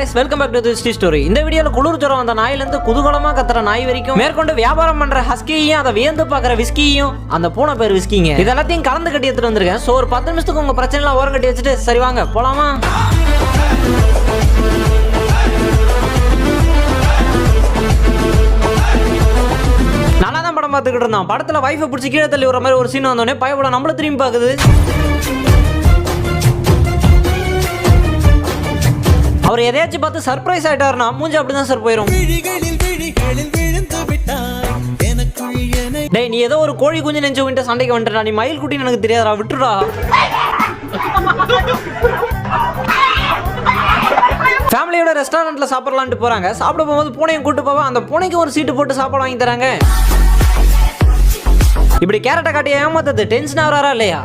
guys welcome back to the story இந்த வீடியோல குளிர் ஜுரம் வந்த நாயில இருந்து கத்துற நாய் வரைக்கும் மேற்கொண்டு வியாபாரம் பண்ற ஹஸ்கியையும் அதை வியந்து பாக்குற விஸ்கியையும் அந்த பூனை பேர் விஸ்கிங்க. இது எல்லாத்தையும் கலந்து கட்டி எடுத்துட்டு வந்திருக்கேன். சோ ஒரு பத்து நிமிஷத்துக்கு உங்க பிரச்சனை எல்லாம் ஓரம் கட்டி வச்சுட்டு சரி வாங்க போலாமா? நல்லா தான் படம் பார்த்துக்கிட்டு இருந்தான். படத்துல வைஃபை பிடிச்சி கீழே தள்ளி வர மாதிரி ஒரு சீன் வந்தோடனே பயப்பட நம்மள திரும்பி பாக்குது அவர் எதையாச்சும் பார்த்து சர்ப்ரைஸ் ஆயிட்டாருன்னா மூஞ்சி அப்படிதான் சார் போயிடும் டேய் நீ ஏதோ ஒரு கோழி குஞ்சு நெஞ்சு விட்டு சண்டைக்கு வந்துட்டா நீ மயில் குட்டின்னு எனக்கு தெரியாதா விட்டுடா ஃபேமிலியோட ரெஸ்டாரண்ட்ல சாப்பிடலான்ட்டு போறாங்க. சாப்பிட போகும்போது பூனையும் கூட்டு போவா. அந்த பூனைக்கு ஒரு சீட்டு போட்டு சாப்பாடு வாங்கி தராங்க. இப்படி கேரட்டை காட்டி ஏமாத்தது டென்ஷன் ஆகிறாரா இல்லையா?